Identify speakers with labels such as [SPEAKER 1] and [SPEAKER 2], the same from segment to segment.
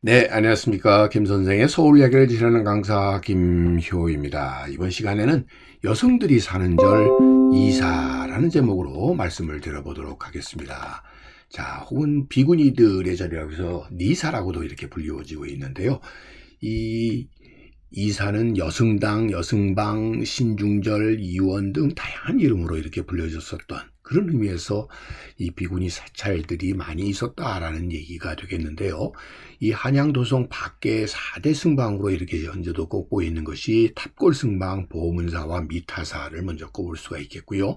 [SPEAKER 1] 네, 안녕하십니까. 김 선생의 서울 이야기를 지르는 강사 김효입니다. 이번 시간에는 여성들이 사는 절 이사라는 제목으로 말씀을 드려보도록 하겠습니다. 자, 혹은 비구니들의 절이라고 해서 니사라고도 이렇게 불리워지고 있는데요. 이 이사는 여승당, 여승방, 신중절, 이원 등 다양한 이름으로 이렇게 불려졌었던 그런 의미에서 이 비구니 사찰들이 많이 있었다라는 얘기가 되겠는데요. 이 한양도성 밖에 4대 승방으로 이렇게 현재도 꼽고 있는 것이 탑골 승방, 보문사와 미타사를 먼저 꼽을 수가 있겠고요.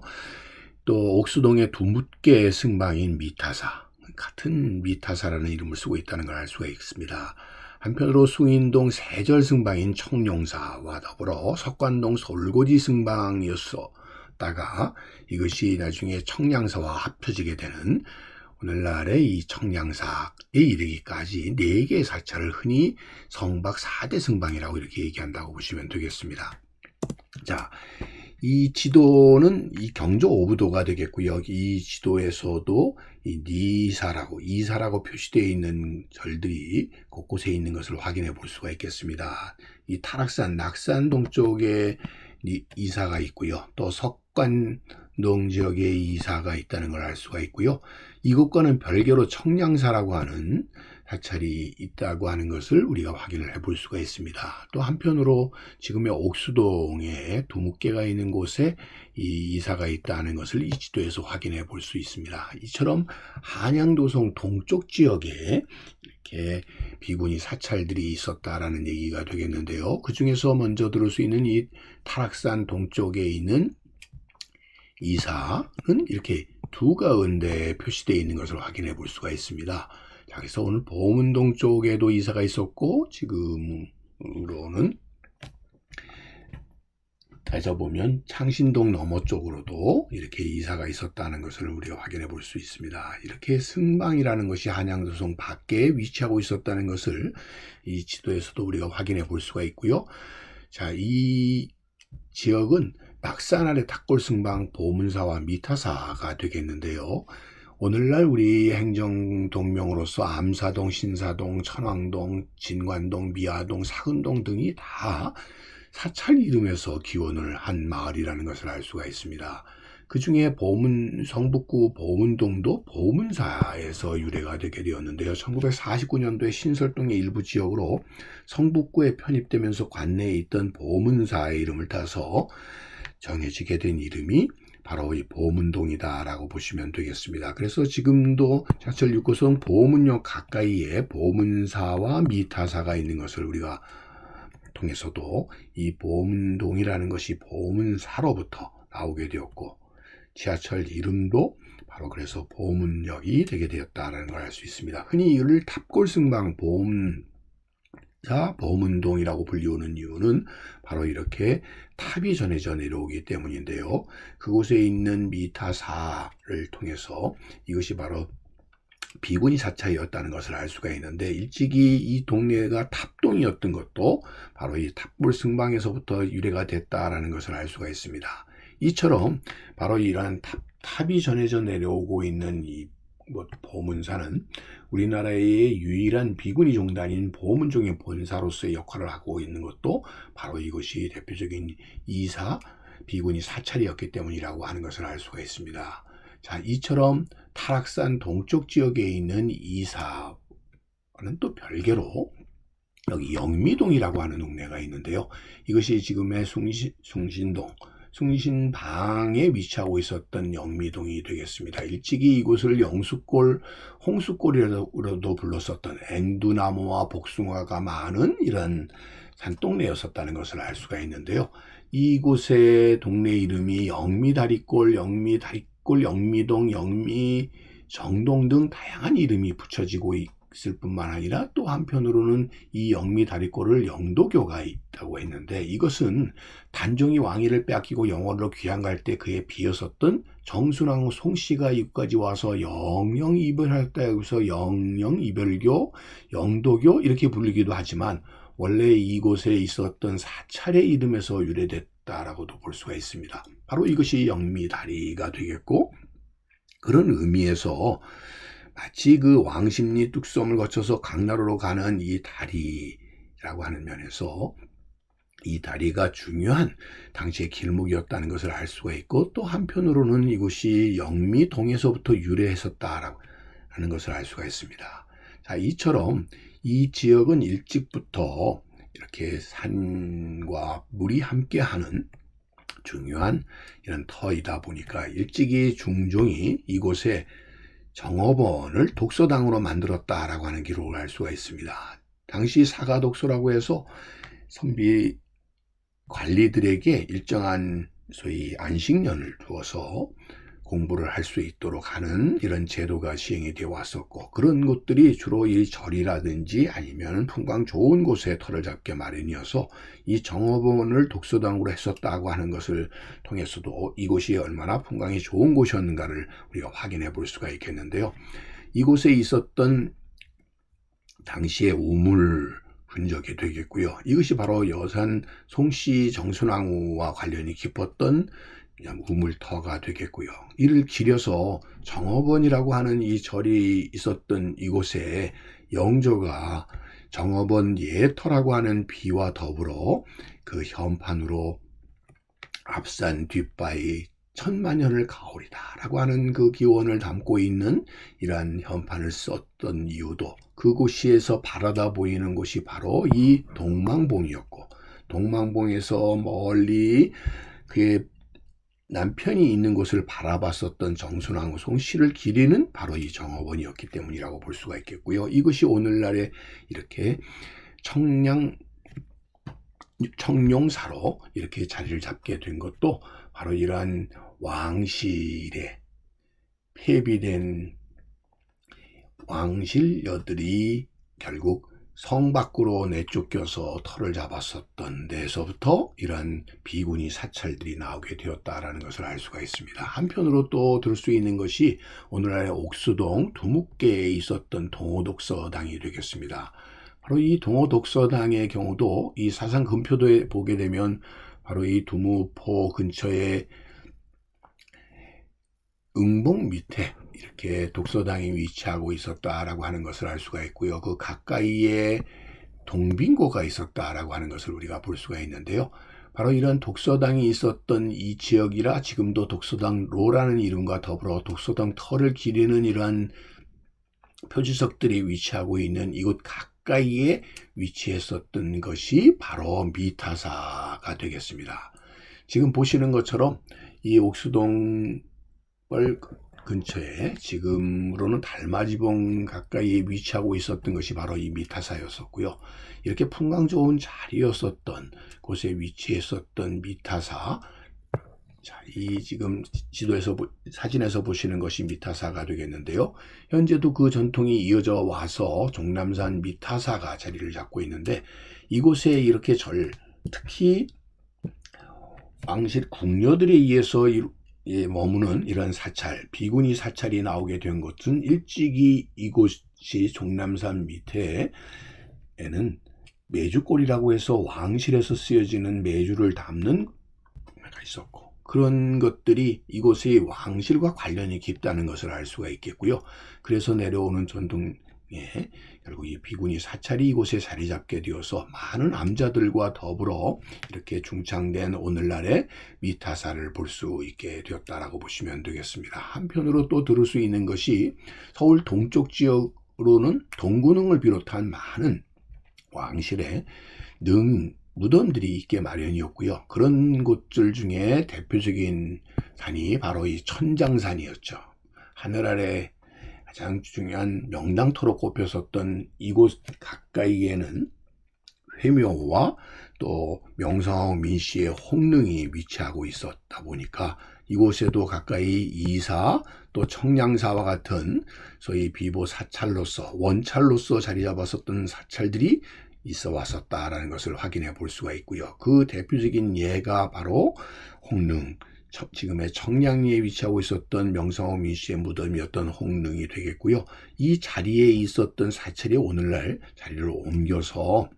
[SPEAKER 1] 또 옥수동의 두묻계 승방인 미타사, 같은 미타사라는 이름을 쓰고 있다는 걸 알 수가 있습니다. 한편으로 숭인동 세절 승방인 청룡사와 더불어 석관동 솔고지 승방이었 다가 이것이 나중에 청량사와 합쳐지게 되는 오늘날의 이 청량사에 이르기까지 네 개의 사찰을 흔히 성박 4대 승방이라고 이렇게 얘기한다고 보시면 되겠습니다. 자, 이 지도는 이 경조 오부도가 되겠고요. 이 지도에서도 이 니사라고 이사라고 표시되어 있는 절들이 곳곳에 있는 것을 확인해 볼 수가 있겠습니다. 이 타락산 낙산 동쪽에 이사가 있고요. 또 석관동 지역에 이사가 있다는 걸 알 수가 있고요. 이것과는 별개로 청량사라고 하는 사찰이 있다고 하는 것을 우리가 확인을 해 볼 수가 있습니다. 또 한편으로 지금의 옥수동에 두묵계가 있는 곳에 이 이사가 있다는 것을 이 지도에서 확인해 볼 수 있습니다. 이처럼 한양도성 동쪽 지역에 이렇게 비구니 사찰들이 있었다라는 얘기가 되겠는데요. 그 중에서 먼저 들을 수 있는 이 타락산 동쪽에 있는 이사는 이렇게 두 가운데 표시되어 있는 것을 확인해 볼 수가 있습니다. 자, 그래서 오늘 보문동 쪽에도 이사가 있었고 지금으로는 따져보면 창신동 너머 쪽으로도 이렇게 이사가 있었다는 것을 우리가 확인해 볼 수 있습니다. 이렇게 승방이라는 것이 한양도성 밖에 위치하고 있었다는 것을 이 지도에서도 우리가 확인해 볼 수가 있고요. 자, 이 지역은 낙산 아래 탁골승방 보문사와 미타사가 되겠는데요. 오늘날 우리 행정 동명으로서 암사동, 신사동, 천왕동, 진관동, 미아동, 사근동 등이 다 사찰 이름에서 기원을 한 마을이라는 것을 알 수가 있습니다. 그 중에 보문, 성북구 보문동도 보문사에서 유래가 되게 되었는데요. 1949년도에 신설동의 일부 지역으로 성북구에 편입되면서 관내에 있던 보문사의 이름을 따서 정해지게 된 이름이 바로 이 보문동이다라고 보시면 되겠습니다. 그래서 지금도 자철 6호선 보문역 가까이에 보문사와 미타사가 있는 것을 우리가 통해서도 이 보문동이라는 것이 보문사로부터 나오게 되었고 지하철 이름도 바로 그래서 보문역이 되게 되었다는 걸 알 수 있습니다. 흔히 이를 탑골승방 보문 자, 보문동이라고 불리우는 이유는 바로 이렇게 탑이 전해져 내려오기 때문인데요. 그곳에 있는 미타사를 통해서 이것이 바로 비구니 사차이었다는 것을 알 수가 있는데 일찍이 이 동네가 탑동이었던 것도 바로 이 탑불 승방에서부터 유래가 됐다라는 것을 알 수가 있습니다. 이처럼 바로 이러한 탑, 탑이 전해져 내려오고 있는 이 뭐, 보문사는 우리나라의 유일한 비구니 종단인 보문종의 본사로서의 역할을 하고 있는 것도 바로 이것이 대표적인 이사 비구니 사찰이었기 때문이라고 하는 것을 알 수가 있습니다. 자, 이처럼 타락산 동쪽 지역에 있는 이사는 또 별개로 여기 영미동이라고 하는 동네가 있는데요. 이것이 지금의 숭신, 숭신동, 숭신방에 위치하고 있었던 영미동이 되겠습니다. 일찍이 이곳을 영수골, 홍수골이라고도 불렀었던 앵두나무와 복숭아가 많은 이런 산동네였었다는 것을 알 수가 있는데요. 이곳의 동네 이름이 영미다리골, 영미다리골, 영미동, 영미, 정동 등 다양한 이름이 붙여지고 있 을 뿐만 아니라 또 한편으로는 이 영미 다리골을 영도교가 있다고 했는데 이것은 단종이 왕위를 빼앗기고 영월로 귀향갈 때 그에 비었었던 정순왕 송씨가 이곳까지 와서 영영 이별할 때 여기서 영영 이별교, 영도교 이렇게 불리기도 하지만 원래 이곳에 있었던 사찰의 이름에서 유래됐다라고도 볼 수가 있습니다. 바로 이것이 영미 다리가 되겠고 그런 의미에서 마치 그 왕십리 뚝섬을 거쳐서 강나루로 가는 이 다리라고 하는 면에서 이 다리가 중요한 당시의 길목이었다는 것을 알 수가 있고 또 한편으로는 이곳이 영미동에서부터 유래했었다라고 하는 것을 알 수가 있습니다. 자, 이처럼 이 지역은 일찍부터 이렇게 산과 물이 함께하는 중요한 이런 터이다 보니까 일찍이 중종이 이곳에 정업원을 독서당으로 만들었다라고 하는 기록을 알 수가 있습니다. 당시 사가 독서라고 해서 선비 관리들에게 일정한 소위 안식년을 두어서 공부를 할 수 있도록 하는 이런 제도가 시행이 되어 왔었고 그런 곳들이 주로 이 절이라든지 아니면 풍광 좋은 곳에 터를 잡게 마련이어서 이 정업원을 독서당으로 했었다고 하는 것을 통해서도 이곳이 얼마나 풍광이 좋은 곳이었는가를 우리가 확인해 볼 수가 있겠는데요. 이곳에 있었던 당시의 우물 흔적이 되겠고요. 이것이 바로 여산 송씨 정순왕후와 관련이 깊었던 우물터가 되겠고요. 이를 기려서 정업원이라고 하는 이 절이 있었던 이곳에 영조가 정업원 예터라고 하는 비와 더불어 그 현판으로 앞산 뒷바위 천만년을 가오리다라고 하는 그 기원을 담고 있는 이러한 현판을 썼던 이유도 그곳에서 바라다 보이는 곳이 바로 이 동망봉이었고 동망봉에서 멀리 그의 남편이 있는 곳을 바라봤었던 정순왕후 송씨를 기리는 바로 이 정업원이었기 때문이라고 볼 수가 있겠고요. 이것이 오늘날에 이렇게 청량 청룡사로 이렇게 자리를 잡게 된 것도 바로 이러한 왕실에 폐비된 왕실녀들이 결국 성 밖으로 내쫓겨서 털을 잡았었던 데서부터 이러한 비군이 사찰들이 나오게 되었다라는 것을 알 수가 있습니다. 한편으로 또 들 수 있는 것이 오늘날의 옥수동 두묵계에 있었던 동호독서당이 되겠습니다. 바로 이 동호독서당의 경우도 이 사상 금표도에 보게 되면 바로 이 두무포 근처에 응봉 밑에 이렇게 독서당이 위치하고 있었다라고 하는 것을 알 수가 있고요. 그 가까이에 동빙고가 있었다라고 하는 것을 우리가 볼 수가 있는데요. 바로 이런 독서당이 있었던 이 지역이라 지금도 독서당 로라는 이름과 더불어 독서당 터를 기리는 이러한 표지석들이 위치하고 있는 이곳 가까이에 위치했었던 것이 바로 미타사가 되겠습니다. 지금 보시는 것처럼 이 옥수동 뻘 근처에 지금으로는 달마지봉 가까이에 위치하고 있었던 것이 바로 이 미타사였었고요. 이렇게 풍광 좋은 자리였었던 곳에 위치했었던 미타사 자, 이 지금 지도에서 사진에서 보시는 것이 미타사가 되겠는데요. 현재도 그 전통이 이어져 와서 종남산 미타사가 자리를 잡고 있는데 이곳에 이렇게 절 특히 왕실 궁녀들에 의해서 예, 머무는 이런 사찰, 비구니 사찰이 나오게 된 것은 일찍이 이곳이 종남산 밑에에는 메주골이라고 해서 왕실에서 쓰여지는 메주를 담는 가 있었고 그런 것들이 이곳의 왕실과 관련이 깊다는 것을 알 수가 있겠고요. 그래서 내려오는 전통 에 결국 이 비군이 사찰이 이곳에 자리 잡게 되어서 많은 암자들과 더불어 이렇게 중창된 오늘날의 미타사를 볼 수 있게 되었다라고 보시면 되겠습니다. 한편으로 또 들을 수 있는 것이 서울 동쪽 지역으로는 동구능을 비롯한 많은 왕실의 능 무덤들이 있게 마련이었고요. 그런 곳들 중에 대표적인 산이 바로 이 천장산이었죠. 하늘 아래 가장 중요한 명당토로 꼽혔었던 이곳 가까이에는 회묘와 또 명성황후 민씨의 홍릉이 위치하고 있었다 보니까 이곳에도 가까이 이사 또 청량사와 같은 소위 비보 사찰로서 원찰로서 자리 잡았었던 사찰들이 있어 왔었다라는 것을 확인해 볼 수가 있고요. 그 대표적인 예가 바로 홍릉, 지금의 청량리에 위치하고 있었던 명성황 민씨의 무덤이었던 홍릉이 되겠고요. 이 자리에 있었던 사찰이 오늘날 자리를 옮겨서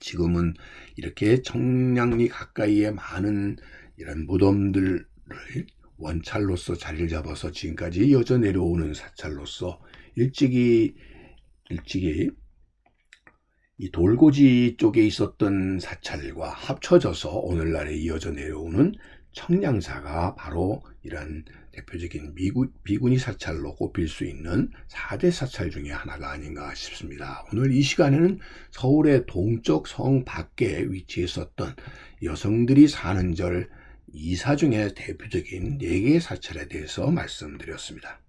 [SPEAKER 1] 지금은 이렇게 청량리 가까이에 많은 이런 무덤들을 원찰로서 자리를 잡아서 지금까지 이어져 내려오는 사찰로서 일찍이 일찍이 이 돌고지 쪽에 있었던 사찰과 합쳐져서 오늘날에 이어져 내려오는 청량사가 바로 이런 대표적인 미군, 비구니 사찰로 꼽힐 수 있는 4대 사찰 중에 하나가 아닌가 싶습니다. 오늘 이 시간에는 서울의 동쪽 성 밖에 위치했었던 여성들이 사는 절 이사 중에 대표적인 4개의 사찰에 대해서 말씀드렸습니다.